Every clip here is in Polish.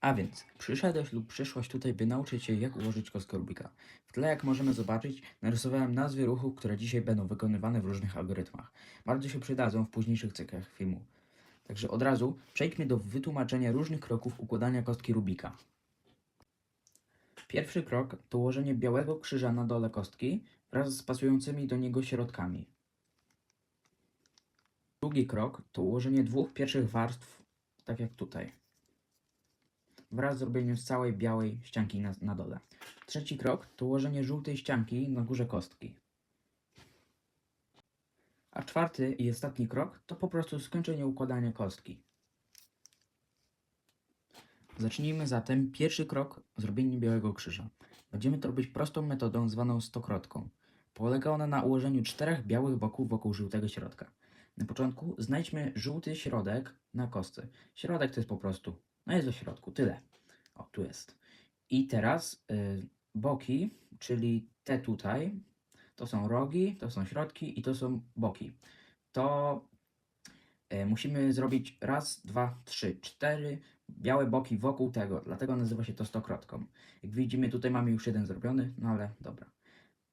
A więc, przyszedłeś lub przyszłaś tutaj, by nauczyć się, jak ułożyć kostkę Rubika. W tle, jak możemy zobaczyć, narysowałem nazwy ruchów, które dzisiaj będą wykonywane w różnych algorytmach. Bardzo się przydadzą w późniejszych cyklach filmu. Także od razu przejdźmy do wytłumaczenia różnych kroków układania kostki Rubika. Pierwszy krok to ułożenie białego krzyża na dole kostki wraz z pasującymi do niego środkami. Drugi krok to ułożenie dwóch pierwszych warstw, tak jak tutaj wraz z zrobieniem z całej białej ścianki na, na dole. Trzeci krok to ułożenie żółtej ścianki na górze kostki. A czwarty i ostatni krok to po prostu skończenie układania kostki. Zacznijmy zatem pierwszy krok zrobienie białego krzyża. Będziemy to robić prostą metodą zwaną stokrotką. Polega ona na ułożeniu czterech białych boków wokół żółtego środka. Na początku znajdźmy żółty środek na kostce. Środek to jest po prostu no jest do środku, tyle. O, tu jest. I teraz y, boki, czyli te tutaj, to są rogi, to są środki i to są boki. To y, musimy zrobić raz, dwa, trzy, cztery białe boki wokół tego, dlatego nazywa się to stokrotką. Jak widzimy, tutaj mamy już jeden zrobiony, no ale dobra.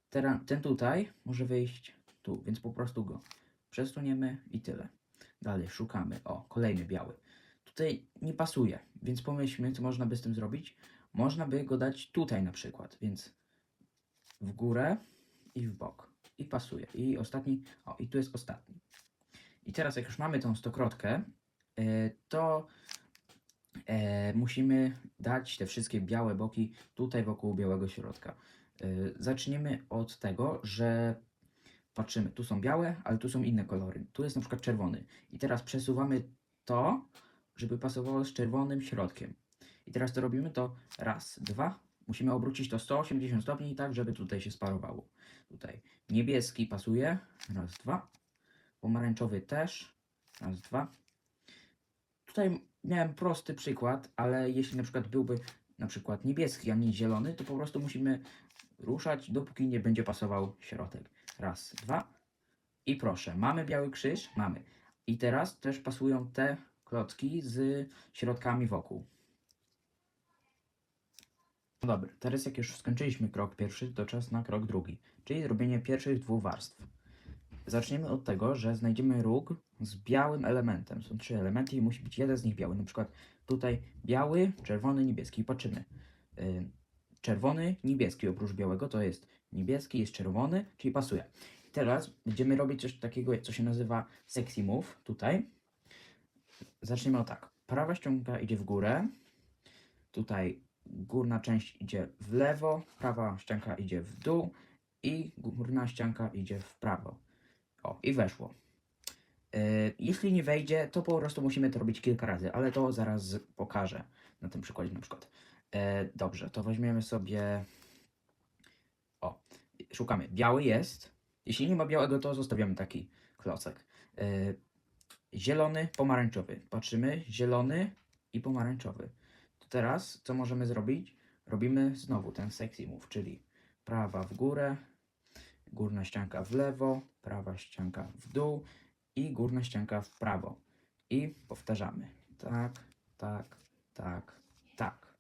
Teraz ten tutaj może wyjść tu, więc po prostu go przesuniemy i tyle. Dalej szukamy. O, kolejny biały tutaj nie pasuje, więc pomyślmy, co można by z tym zrobić. Można by go dać tutaj na przykład, więc w górę i w bok. I pasuje. I ostatni, o i tu jest ostatni. I teraz jak już mamy tą stokrotkę, e, to e, musimy dać te wszystkie białe boki tutaj wokół białego środka. E, zaczniemy od tego, że patrzymy, tu są białe, ale tu są inne kolory. Tu jest na przykład czerwony. I teraz przesuwamy to żeby pasowało z czerwonym środkiem. I teraz to robimy to raz, dwa. Musimy obrócić to 180 stopni tak, żeby tutaj się sparowało. Tutaj niebieski pasuje. Raz, dwa. Pomarańczowy też. Raz, dwa. Tutaj miałem prosty przykład, ale jeśli na przykład byłby na przykład niebieski, a nie zielony, to po prostu musimy ruszać, dopóki nie będzie pasował środek. Raz, dwa. I proszę, mamy biały krzyż? Mamy. I teraz też pasują te klocki z środkami wokół. No dobra, teraz jak już skończyliśmy krok pierwszy, to czas na krok drugi, czyli zrobienie pierwszych dwóch warstw. Zaczniemy od tego, że znajdziemy róg z białym elementem. Są trzy elementy i musi być jeden z nich biały. Na przykład tutaj biały, czerwony, niebieski. Patrzymy. Yy, czerwony, niebieski oprócz białego to jest niebieski, jest czerwony, czyli pasuje. Teraz będziemy robić coś takiego, co się nazywa sexy move tutaj. Zaczniemy o tak. Prawa ściąga idzie w górę. Tutaj górna część idzie w lewo, prawa ścianka idzie w dół i górna ścianka idzie w prawo. O, i weszło. Yy, jeśli nie wejdzie, to po prostu musimy to robić kilka razy, ale to zaraz pokażę na tym przykładzie na przykład. Yy, dobrze, to weźmiemy sobie... O, szukamy. Biały jest. Jeśli nie ma białego, to zostawiamy taki klocek. Zielony, pomarańczowy. Patrzymy, zielony i pomarańczowy. To teraz co możemy zrobić? Robimy znowu ten sexy move, czyli prawa w górę, górna ścianka w lewo, prawa ścianka w dół i górna ścianka w prawo. I powtarzamy. Tak, tak, tak, tak.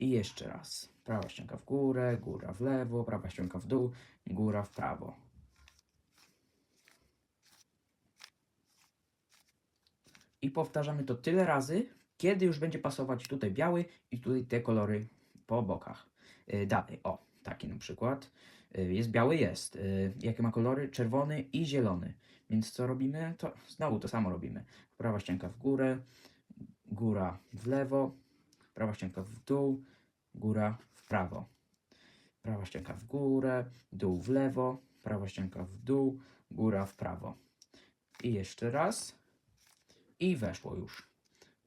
I jeszcze raz. Prawa ścianka w górę, góra w lewo, prawa ścianka w dół, góra w prawo. I powtarzamy to tyle razy, kiedy już będzie pasować tutaj biały i tutaj te kolory po bokach. Yy, dalej, o, taki na przykład. Yy, jest biały, jest. Yy, jakie ma kolory? Czerwony i zielony. Więc co robimy? To znowu to samo robimy. Prawa ścianka w górę, góra w lewo, prawa ścianka w dół, góra w prawo. Prawa ścianka w górę, dół w lewo, prawa ścianka w dół, góra w prawo. I jeszcze raz i weszło już.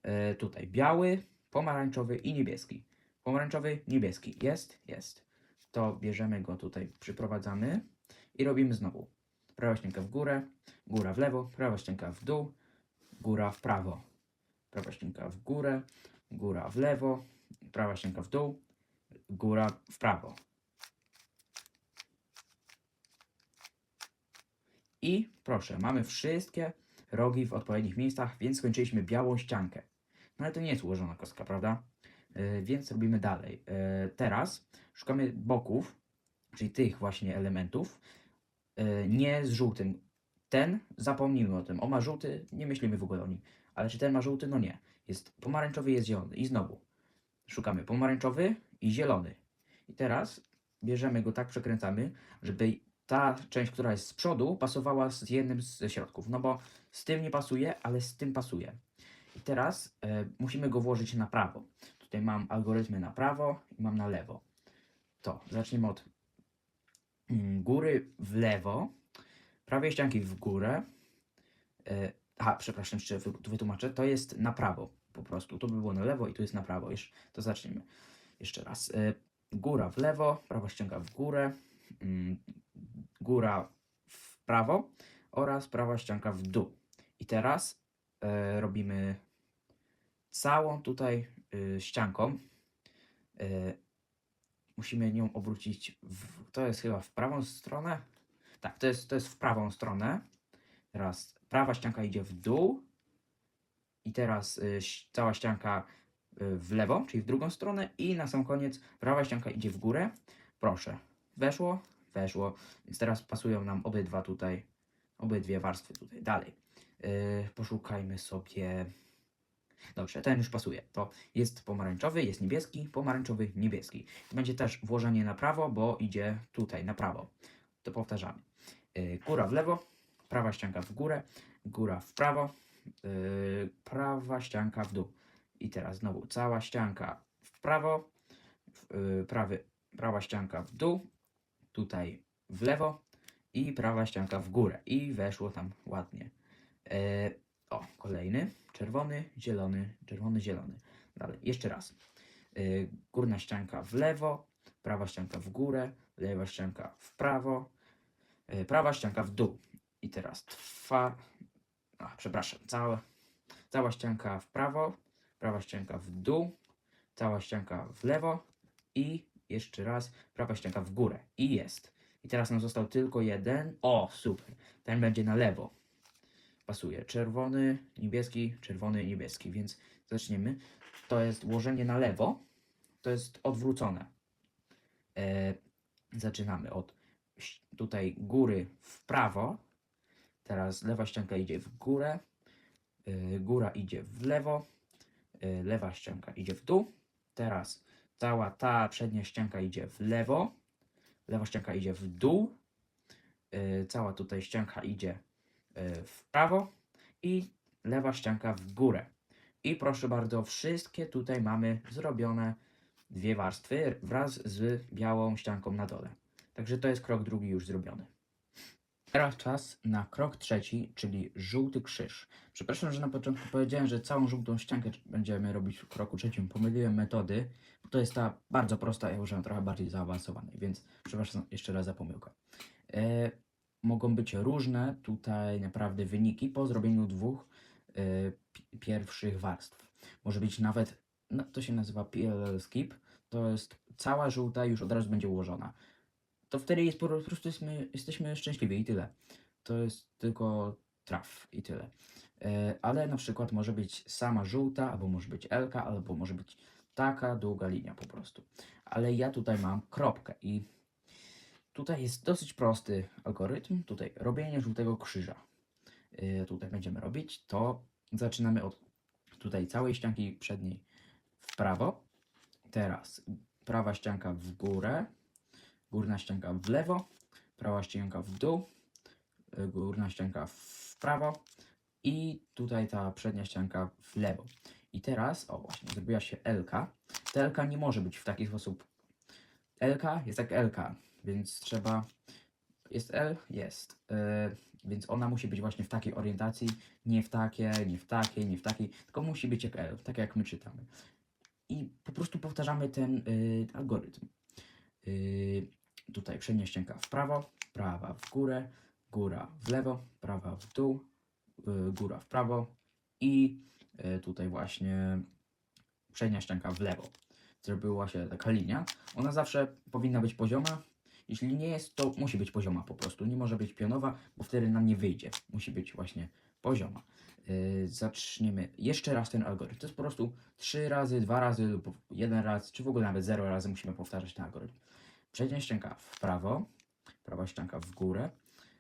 E, tutaj biały, pomarańczowy i niebieski. Pomarańczowy, niebieski. Jest? Jest. To bierzemy go tutaj, przyprowadzamy i robimy znowu. Prawa ścianka w górę, góra w lewo, prawa ścianka w dół, góra w prawo. Prawa ścianka w górę, góra w lewo, prawa ścianka w dół, góra w prawo. I proszę, mamy wszystkie rogi w odpowiednich miejscach, więc skończyliśmy białą ściankę. No ale to nie jest ułożona kostka, prawda? E, więc robimy dalej. E, teraz szukamy boków, czyli tych właśnie elementów, e, nie z żółtym. Ten, zapomnijmy o tym. O ma żółty, nie myślimy w ogóle o nim. Ale czy ten ma żółty? No nie. Jest pomarańczowy, jest zielony. I znowu szukamy pomarańczowy i zielony. I teraz bierzemy go tak, przekręcamy, żeby ta część, która jest z przodu, pasowała z jednym ze środków. No bo z tym nie pasuje, ale z tym pasuje. I teraz e, musimy go włożyć na prawo. Tutaj mam algorytmy na prawo i mam na lewo. To zacznijmy od mm, góry w lewo, prawej ścianki w górę. E, aha, przepraszam, jeszcze wytłumaczę. To jest na prawo po prostu. Tu by było na lewo i tu jest na prawo. Jeszcze, to zacznijmy. Jeszcze raz. E, góra w lewo, prawa ścianka w górę, mm, góra w prawo oraz prawa ścianka w dół. I teraz e, robimy całą tutaj y, ścianką. Y, musimy nią obrócić. W, to jest chyba w prawą stronę. Tak, to jest, to jest w prawą stronę. Teraz prawa ścianka idzie w dół. I teraz y, cała ścianka y, w lewo, czyli w drugą stronę. I na sam koniec prawa ścianka idzie w górę. Proszę. Weszło, weszło. Więc teraz pasują nam obydwa tutaj, obydwie warstwy tutaj. Dalej. Y, poszukajmy sobie. Dobrze, ten już pasuje. To jest pomarańczowy, jest niebieski, pomarańczowy, niebieski. Będzie też włożenie na prawo, bo idzie tutaj, na prawo. To powtarzamy. Yy, góra w lewo, prawa ścianka w górę, góra w prawo, yy, prawa ścianka w dół. I teraz znowu cała ścianka w prawo, yy, prawy, prawa ścianka w dół, tutaj w lewo i prawa ścianka w górę. I weszło tam ładnie. Yy, o, kolejny. Czerwony, zielony, czerwony, zielony. Dalej, jeszcze raz. Yy, górna ścianka w lewo, prawa ścianka w górę, lewa ścianka w prawo, yy, prawa ścianka w dół. I teraz trwa. A, przepraszam, cała, cała ścianka w prawo, prawa ścianka w dół, cała ścianka w lewo i jeszcze raz prawa ścianka w górę. I jest. I teraz nam został tylko jeden. O, super. Ten będzie na lewo pasuje. Czerwony, niebieski, czerwony, niebieski. Więc zaczniemy. To jest ułożenie na lewo. To jest odwrócone. E, zaczynamy od tutaj góry w prawo. Teraz lewa ścianka idzie w górę. E, góra idzie w lewo. E, lewa ścianka idzie w dół. Teraz cała ta przednia ścianka idzie w lewo. Lewa ścianka idzie w dół. E, cała tutaj ścianka idzie w prawo i lewa ścianka w górę. I proszę bardzo, wszystkie tutaj mamy zrobione dwie warstwy wraz z białą ścianką na dole. Także to jest krok drugi już zrobiony. Teraz czas na krok trzeci, czyli żółty krzyż. Przepraszam, że na początku powiedziałem, że całą żółtą ściankę będziemy robić w kroku trzecim. Pomyliłem metody, bo to jest ta bardzo prosta, ja użyłem trochę bardziej zaawansowanej, więc przepraszam jeszcze raz za pomyłkę. Mogą być różne tutaj naprawdę wyniki po zrobieniu dwóch pi- pierwszych warstw. Może być nawet, no, to się nazywa PLL skip, to jest cała żółta już od razu będzie ułożona. To wtedy jest po prostu jesteśmy, jesteśmy szczęśliwi i tyle. To jest tylko traf i tyle. E, ale na przykład może być sama żółta, albo może być L, albo może być taka długa linia po prostu. Ale ja tutaj mam kropkę i Tutaj jest dosyć prosty algorytm. Tutaj robienie żółtego krzyża. Yy, tutaj będziemy robić. To zaczynamy od tutaj całej ścianki przedniej w prawo. Teraz prawa ścianka w górę, górna ścianka w lewo, prawa ścianka w dół, yy, górna ścianka w prawo i tutaj ta przednia ścianka w lewo. I teraz, o właśnie, zrobiła się LK. Ta LK nie może być w taki sposób. LK jest jak LK, więc trzeba. Jest L? Jest. Yy, więc ona musi być właśnie w takiej orientacji, nie w takie, nie w takiej, nie w takiej, tylko musi być jak L, tak jak my czytamy. I po prostu powtarzamy ten yy, algorytm. Yy, tutaj przednia ścianka w prawo, prawa w górę, góra w lewo, prawa w dół, yy, góra w prawo i yy, tutaj właśnie przednia ścianka w lewo. Zrobiła się taka linia. Ona zawsze powinna być pozioma. Jeśli nie jest, to musi być pozioma po prostu. Nie może być pionowa, bo wtedy nam nie wyjdzie. Musi być właśnie pozioma. Yy, zaczniemy jeszcze raz ten algorytm. To jest po prostu trzy razy, dwa razy lub jeden raz, czy w ogóle nawet zero razy musimy powtarzać ten algorytm. Przednia ścianka w prawo, prawa ścianka w górę,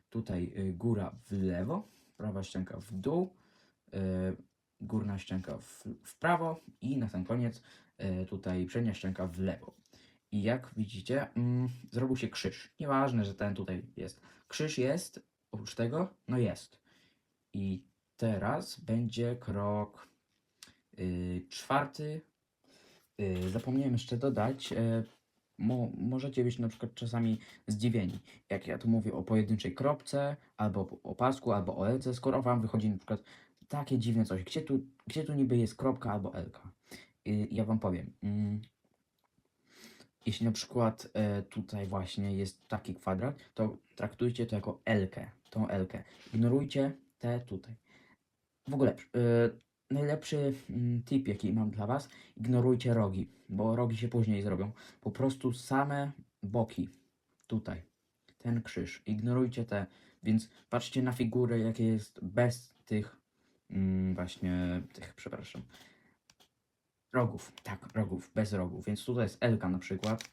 tutaj y, góra w lewo, prawa ścianka w dół, y, górna ścianka w, w prawo i na sam koniec y, tutaj przednia ścianka w lewo. I jak widzicie, mm, zrobił się krzyż. Nieważne, że ten tutaj jest. Krzyż jest, oprócz tego, no jest. I teraz będzie krok y, czwarty. Y, zapomniałem jeszcze dodać, y, mo, możecie być na przykład czasami zdziwieni, jak ja tu mówię o pojedynczej kropce, albo o pasku, albo o elce, skoro wam wychodzi na przykład takie dziwne coś, gdzie tu, gdzie tu niby jest kropka albo elka. Y, ja wam powiem. Mm, jeśli na przykład e, tutaj właśnie jest taki kwadrat, to traktujcie to jako elkę, tą elkę. Ignorujcie te tutaj. W ogóle e, najlepszy mm, tip, jaki mam dla Was, ignorujcie rogi, bo rogi się później zrobią. Po prostu same boki, tutaj, ten krzyż, ignorujcie te, więc patrzcie na figurę, jakie jest bez tych, mm, właśnie tych, przepraszam, rogów, tak, rogów, bez rogów, więc tutaj jest Elka na przykład,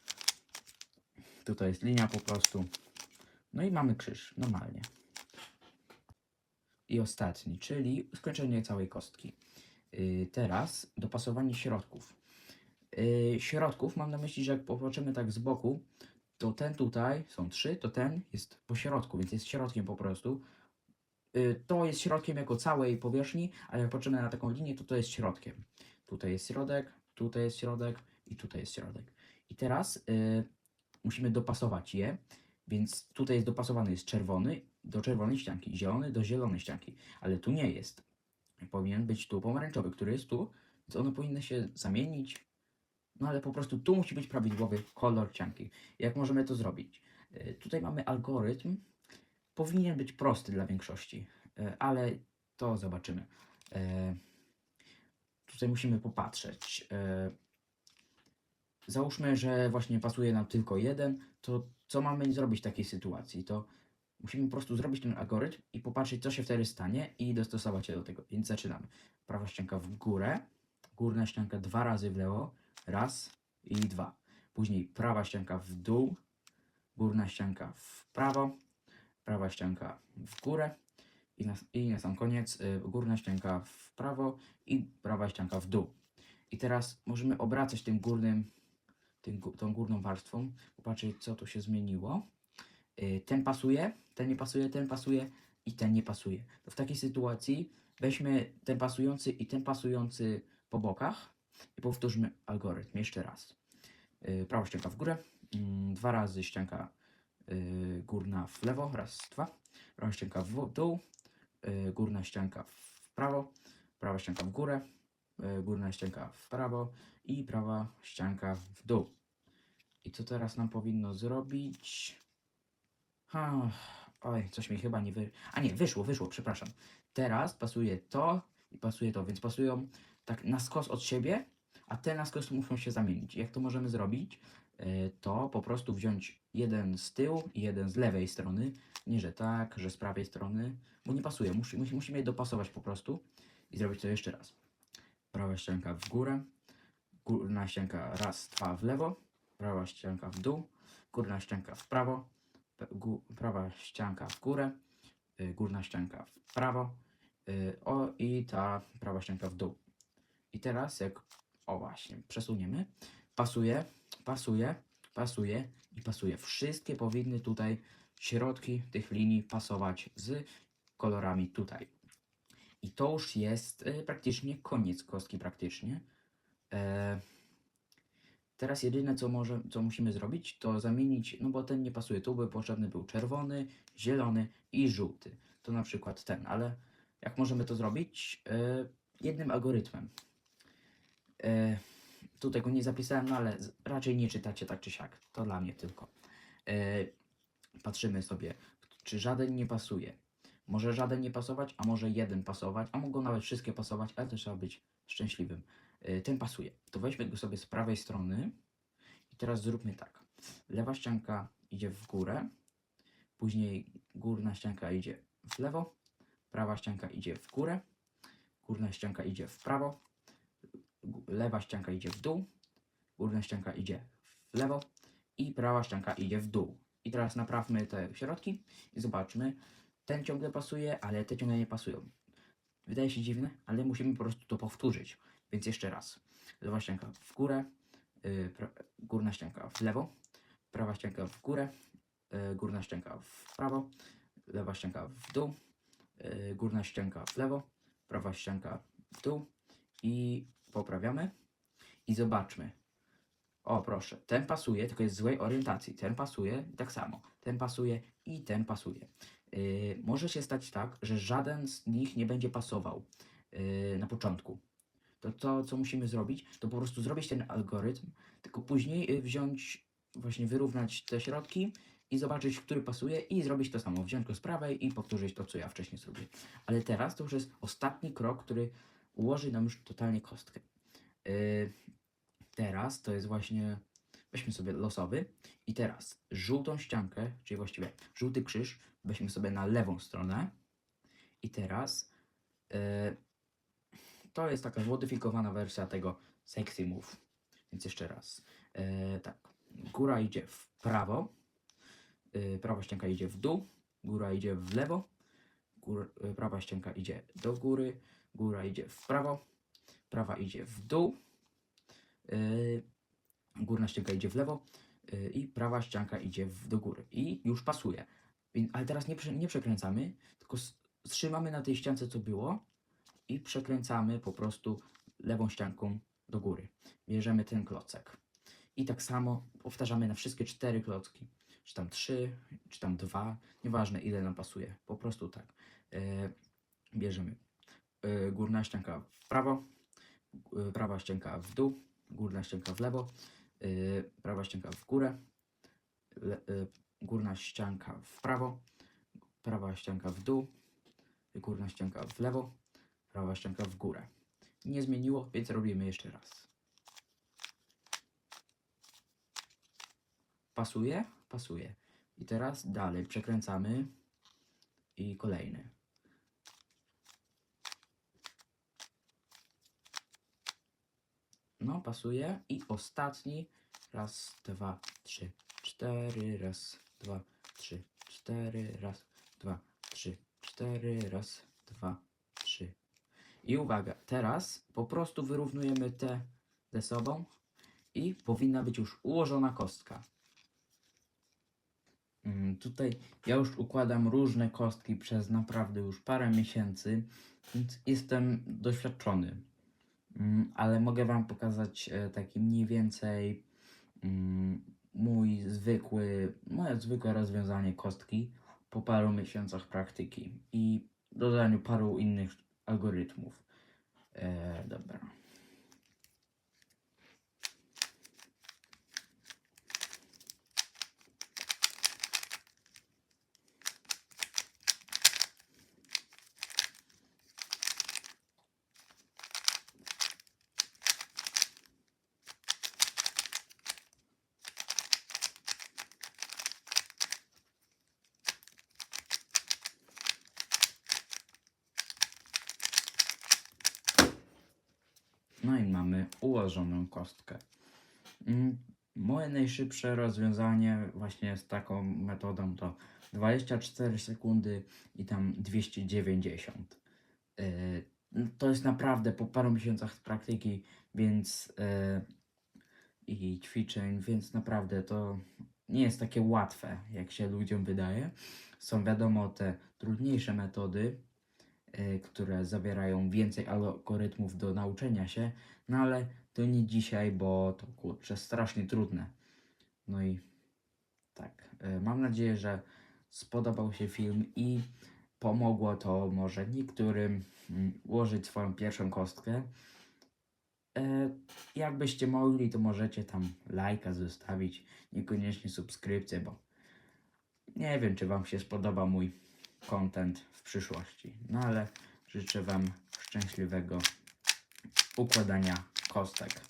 tutaj jest linia po prostu, no i mamy krzyż, normalnie. I ostatni, czyli skończenie całej kostki. Yy, teraz dopasowanie środków. Yy, środków mam na myśli, że jak popatrzymy tak z boku, to ten tutaj, są trzy, to ten jest po środku, więc jest środkiem po prostu. Yy, to jest środkiem jako całej powierzchni, ale jak patrzymy na taką linię, to to jest środkiem. Tutaj jest środek, tutaj jest środek i tutaj jest środek. I teraz yy, musimy dopasować je, więc tutaj jest dopasowany jest czerwony do czerwonej ścianki, zielony do zielonej ścianki, ale tu nie jest. Powinien być tu pomarańczowy, który jest tu, więc one powinny się zamienić. No ale po prostu tu musi być prawidłowy kolor ścianki. Jak możemy to zrobić? Yy, tutaj mamy algorytm. Powinien być prosty dla większości, yy, ale to zobaczymy. Yy, tutaj musimy popatrzeć. E, załóżmy, że właśnie pasuje nam tylko jeden, to co mamy zrobić w takiej sytuacji? To musimy po prostu zrobić ten algorytm i popatrzeć, co się wtedy stanie i dostosować się do tego. Więc zaczynamy. Prawa ścianka w górę, górna ścianka dwa razy w lewo, raz i dwa. Później prawa ścianka w dół, górna ścianka w prawo, prawa ścianka w górę i na, i na sam koniec y, górna ścianka w prawo i prawa ścianka w dół. I teraz możemy obracać tym górnym, tym, tą górną warstwą, popatrzeć co tu się zmieniło. Y, ten pasuje, ten nie pasuje, ten pasuje i ten nie pasuje. To w takiej sytuacji weźmy ten pasujący i ten pasujący po bokach i powtórzmy algorytm jeszcze raz. Y, prawa ścianka w górę, mm, dwa razy ścianka y, górna w lewo, raz, dwa. Prawa ścianka w dół, górna ścianka w prawo, prawa ścianka w górę, y, górna ścianka w prawo i prawa ścianka w dół. I co teraz nam powinno zrobić? Ha, oj, coś mi chyba nie wy... A nie, wyszło, wyszło, przepraszam. Teraz pasuje to i pasuje to, więc pasują tak na skos od siebie, a te na skos muszą się zamienić. Jak to możemy zrobić? Y, To po prostu wziąć jeden z tyłu i jeden z lewej strony. Nie, że tak, że z prawej strony, bo nie pasuje. Musi, musi, musimy je dopasować po prostu i zrobić to jeszcze raz. Prawa ścianka w górę, górna ścianka raz, dwa w lewo, prawa ścianka w dół, górna ścianka w prawo, prawa ścianka w górę, y, górna ścianka w prawo y, o i ta prawa ścianka w dół. I teraz jak, o właśnie, przesuniemy, pasuje, pasuje, pasuje i pasuje. Wszystkie powinny tutaj środki tych linii pasować z kolorami tutaj. I to już jest y, praktycznie koniec kostki praktycznie. E, teraz jedyne co, może, co musimy zrobić to zamienić, no bo ten nie pasuje, tu by potrzebny był czerwony, zielony i żółty. To na przykład ten, ale jak możemy to zrobić? E, jednym algorytmem. E, tutaj go nie zapisałem, no ale raczej nie czytacie tak czy siak. To dla mnie tylko. E, patrzymy sobie, czy żaden nie pasuje. Może żaden nie pasować, a może jeden pasować, a mogą nawet wszystkie pasować, ale to trzeba być szczęśliwym. E, ten pasuje. To weźmy go sobie z prawej strony i teraz zróbmy tak. Lewa ścianka idzie w górę, później górna ścianka idzie w lewo, prawa ścianka idzie w górę, górna ścianka idzie w prawo, lewa ścianka idzie w dół, górna ścianka idzie w lewo i prawa ścianka idzie w dół. I teraz naprawmy te środki i zobaczmy. Ten ciągle pasuje, ale te ciągle nie pasują. Wydaje się dziwne, ale musimy po prostu to powtórzyć. Więc jeszcze raz. Lewa ścianka w górę, yy, górna ścianka w lewo, prawa ścianka w górę, yy, górna ścianka w prawo, lewa ścianka w dół, yy, górna ścianka w lewo, prawa ścianka w dół i poprawiamy i zobaczmy. O, proszę, ten pasuje, tylko jest złej orientacji. Ten pasuje, tak samo. Ten pasuje i ten pasuje. Yy, może się stać tak, że żaden z nich nie będzie pasował yy, na początku. To, to, co musimy zrobić, to po prostu zrobić ten algorytm, tylko później yy, wziąć, właśnie wyrównać te środki i zobaczyć, który pasuje i zrobić to samo. Wziąć go z prawej i powtórzyć to, co ja wcześniej zrobiłem. Ale teraz to już jest ostatni krok, który ułoży nam już totalnie kostkę. Yy, teraz to jest właśnie, weźmy sobie losowy i teraz żółtą ściankę, czyli właściwie żółty krzyż, weźmy sobie na lewą stronę i teraz e, to jest taka zmodyfikowana wersja tego sexy move. Więc jeszcze raz. E, tak, góra idzie w prawo, prawa ścianka idzie w dół, góra idzie w lewo, prawa ścianka idzie do góry, góra idzie w prawo, prawa idzie w dół, e, górna ścianka idzie w lewo y, i prawa ścianka idzie w, do góry. I już pasuje. Więc- Ale teraz nie, nie przekręcamy, tylko trzymamy na tej ściance, co było i przekręcamy po prostu lewą ścianką do góry. Bierzemy ten klocek. I tak samo powtarzamy na wszystkie cztery klocki. Czy tam trzy, czy tam dwa, nieważne ile nam pasuje. Po prostu tak. E, bierzemy górna ścianka w prawo, e, prawa ścianka w dół, górna ścianka w lewo, yy, prawa ścianka w górę, górna ścianka w prawo, prawa ścianka w dół, górna ścianka w lewo, prawa ścianka w górę. Nie zmieniło, więc robimy jeszcze raz. Pasuje? Pasuje. I teraz dalej przekręcamy i kolejny. No, pasuje. I ostatni. Raz, dwa, trzy, cztery. Raz, dwa, trzy, cztery. Raz, dwa, trzy, cztery. Raz, dwa, trzy. I uwaga, teraz po prostu wyrównujemy te ze sobą i powinna być już ułożona kostka. Mm, Tutaj ja już układam różne kostki przez naprawdę już parę miesięcy, więc jestem doświadczony. Mm, ale mogę Wam pokazać e, taki mniej więcej mm, mój zwykły, moje zwykłe rozwiązanie kostki po paru miesiącach praktyki i dodaniu paru innych algorytmów. E, dobra. No i mamy ułożoną kostkę. Mm, Moje najszybsze rozwiązanie właśnie z taką metodą to 24 sekundy i tam 290. Yy, no To jest naprawdę po paru miesiącach praktyki, więc yy, i ćwiczeń, więc naprawdę to nie jest takie łatwe, jak się ludziom wydaje. Są wiadomo te trudniejsze metody, y, które zawierają więcej algorytmów do nauczenia się, no ale to nie dzisiaj, bo to kurczę strasznie trudne. No i tak, y, mam nadzieję, że spodobał się film i pomogło to może niektórym mm, ułożyć swoją pierwszą kostkę. E, Jakbyście mogli, to możecie tam lajka zostawić, niekoniecznie subskrypcję, bo nie wiem, czy Wam się spodoba mój content w przyszłości. No ale życzę Wam szczęśliwego układania kostek.